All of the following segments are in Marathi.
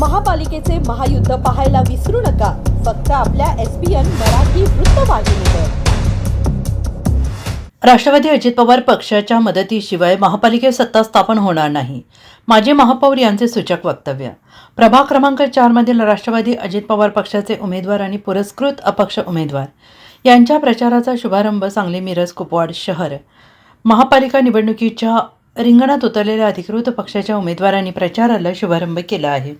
महापालिकेचे महायुद्ध पाहायला विसरू नका. फक्त आपल्या एस पी एन मराठी वृत्तवाहिनीवर राष्ट्रवादी अजित पवार पक्षाच्या मदतीशिवाय महापालिकेत सत्ता स्थापन होणार नाही. माजी महापौर यांचे सूचक वक्तव्य. प्रभाग क्रमांक चारमधील राष्ट्रवादी अजित पवार पक्षाचे उमेदवार आणि पुरस्कृत अपक्ष उमेदवार. यांच्या प्रचाराचा शुभारंभ सांगली मिरज कुपवाड शहर. महापालिका निवडणुकीच्या रिंगणात उतरलेल्या अधिकृत पक्षाच्या उमेदवारांनी प्रचाराला शुभारंभ केला आहे.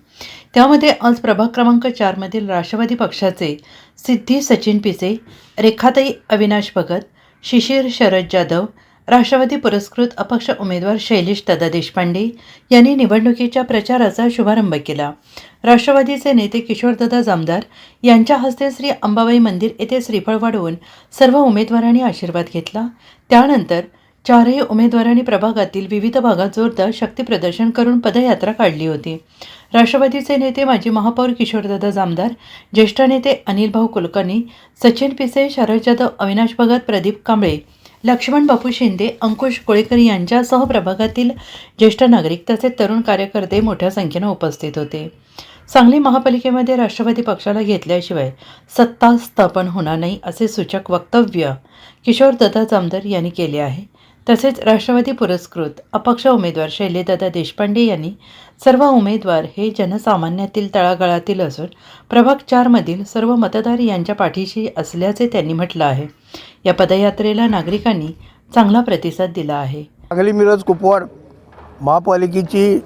त्यामध्ये आज प्रभाग क्रमांक चारमधील राष्ट्रवादी पक्षाचे सिद्धी सचिन पिसे रेखाताई अविनाश भगत शिशिर शरद जाधव राष्ट्रवादी पुरस्कृत अपक्ष उमेदवार शैलेश दादा देशपांडे यांनी निवडणुकीच्या प्रचाराचा शुभारंभ केला. राष्ट्रवादीचे नेते किशोरदादा जामदार यांच्या हस्ते श्री अंबाबाई मंदिर येथे श्रीफळ वाढवून सर्व उमेदवारांनी आशीर्वाद घेतला. त्यानंतर चारही उमेदवारांनी प्रभागातील विविध भागात जोरदार शक्तीप्रदर्शन करून पदयात्रा काढली होती. राष्ट्रवादीचे नेते माजी महापौर किशोरदादा जामदार ज्येष्ठ नेते अनिल भाऊ कुलकर्णी सचिन पिसे शरद जाधव अविनाश भगत प्रदीप कांबळे लक्ष्मण बापू शिंदे अंकुश कोळेकर यांच्यासह प्रभागातील ज्येष्ठ नागरिक तसेच तरुण कार्यकर्ते मोठ्या संख्येनं उपस्थित होते. सांगली महापालिकेमध्ये राष्ट्रवादी पक्षाला घेतल्याशिवाय सत्ता स्थापन होणार नाही असे सूचक वक्तव्य किशोर दत्ता जामदार यांनी केले आहे. तसेच राष्ट्रवादी पुरस्कृत अपक्ष उमेदवार शैलेदादा देशपांडे यांनी सर्व उमेदवार हे जनसामान्यातील तळागाळातील असून प्रभाग चारमधील सर्व मतदार यांच्या पाठीशी असल्याचे त्यांनी म्हटलं आहे. या पदयात्रेला नागरिकांनी चांगला प्रतिसाद दिला आहे. सांगली मिरज कुपवाड महापालिकेची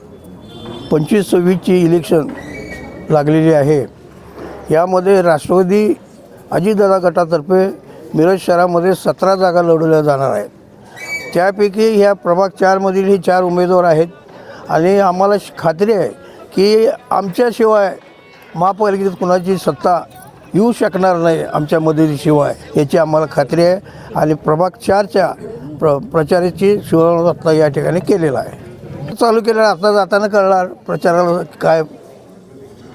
पंचवीस सव्वीसची इलेक्शन लागलेली आहे. यामध्ये राष्ट्रवादी अजितदादा गटातर्फे मिरज शहरामध्ये सतरा जागा लढवल्या जाणार आहेत. त्यापैकी ह्या प्रभाग चारमधील हे चार उमेदवार आहेत. आणि आम्हाला श- खात्री आहे की आमच्याशिवाय महापालिकेत कुणाची सत्ता येऊ शकणार नाही आमच्या मदतीशिवाय याची आम्हाला खात्री आहे. आणि प्रभाग चारच्या प्र प्रचाराची शुभारंभ आता या ठिकाणी केलेला आहे. चालू केलेला आता जाताना कळणार प्रचाराला काय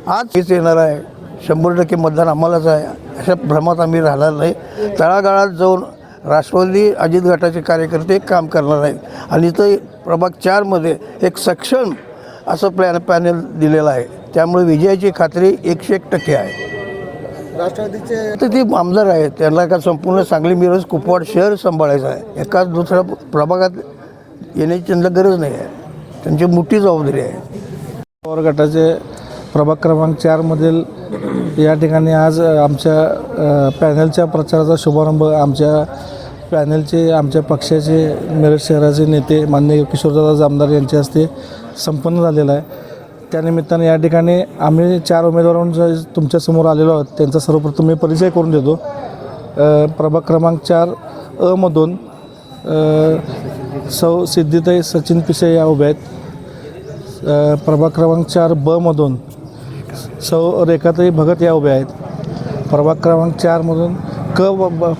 आज हेच येणार आहे. शंभर टक्के मतदान आम्हालाच आहे. अशा भ्रमात आम्ही राहणार नाही. तळागाळात जाऊन राष्ट्रवादी अजित गटाचे कार्यकर्ते काम करणार आहेत. आणि इथं प्रभाग चारमध्ये एक सक्षम असं प्लॅन पॅनल दिलेलं आहे. त्यामुळे विजयाची खात्री एकशे एक टक्के आहे. राष्ट्रवादीचे तर ती आमदार आहेत. त्यांना का संपूर्ण सांगली मिरज कुपवाड शहर सांभाळायचं आहे. एकाच दुसऱ्या प्रभागात येण्याची त्यांना गरज नाही आहे. त्यांची मोठी जबाबदारी आहे. पवार गटाचे प्रभाग क्रमांक चारमधील या ठिकाणी आज आमच्या पॅनलच्या प्रचाराचा शुभारंभ आमच्या पॅनलचे आमच्या पक्षाचे मेरठ शहराचे नेते माननीय किशोरदादा जामदार यांच्या हस्ते संपन्न झालेला आहे. त्यानिमित्ताने या ठिकाणी आम्ही चार उमेदवारांच्या तुमच्यासमोर आलेलो आहोत त्यांचा सर्वप्रथम मी परिचय करून देतो. प्रभाग क्रमांक चार अमधून सौ सिद्धिताई सचिन पिसे या उभ्या आहेत. प्रभाग क्रमांक चार ब मधून सौ रेखाताई भगत या उभ्या आहेत. प्रभाग क्रमांक चारमधून क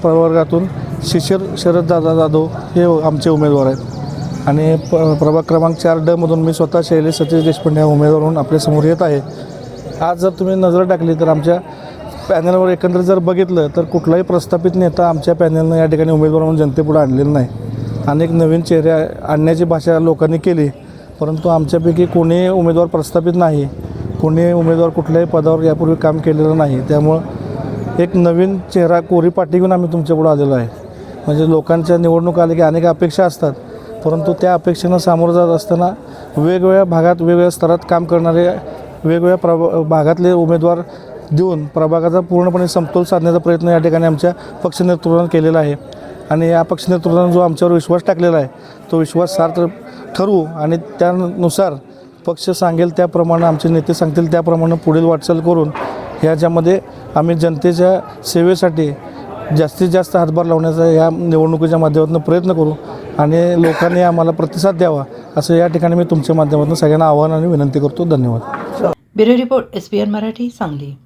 प्रवर्गातून शिशिर शरददादा जाधव हे आमचे उमेदवार आहेत. आणि प प्रभाग क्रमांक चार डमधून मी स्वतः शैलेश सतीश देशपांडे उमेदवार म्हणून आपल्यासमोर येत आहे. आज जर तुम्ही नजर टाकली तर आमच्या पॅनलवर एकंदरीत जर बघितलं तर कुठलाही प्रस्थापित नेता आमच्या पॅनलनं या ठिकाणी उमेदवार म्हणून जनतेपुढे आणलेला नाही. अनेक नवीन चेहरे आणण्याची भाषा लोकांनी केली परंतु आमच्यापैकी कोणी उमेदवार प्रस्थापित नाही. कोणी उमेदवार कुठल्याही पदावर यापूर्वी काम केलेलं नाही. त्यामुळं एक नवीन चेहरा कोरी पाठी घेऊन आम्ही तुमच्यापुढे आलेलो आहे. म्हणजे लोकांच्या निवडणूक आल्या की अनेक अपेक्षा असतात. परंतु त्या अपेक्षेनं सामोरं जात असताना वेगवेगळ्या भागात वेगवेगळ्या स्तरात काम करणारे वेगवेगळ्या प्रभा भागातले उमेदवार देऊन प्रभागाचा पूर्णपणे समतोल साधण्याचा प्रयत्न या ठिकाणी आमच्या पक्ष नेतृत्वानं केलेला आहे. आणि या पक्ष नेतृत्वानं जो आमच्यावर विश्वास टाकलेला आहे तो विश्वास सार्थ ठरवू आणि त्यानुसार पक्ष सांगेल त्याप्रमाणे आमचे नेते सांगतील त्याप्रमाणे पुढील वाटचाल करून ह्याच्यामध्ये आम्ही जनतेच्या सेवेसाठी जास्तीत जास्त हातभार लावण्याचा या निवडणुकीच्या माध्यमातून प्रयत्न करू आणि लोकांनी आम्हाला प्रतिसाद द्यावा असं या ठिकाणी मी तुमच्या माध्यमातून सगळ्यांना आवाहन आणि विनंती करतो. धन्यवाद. Bureau report S Marathi Sangli.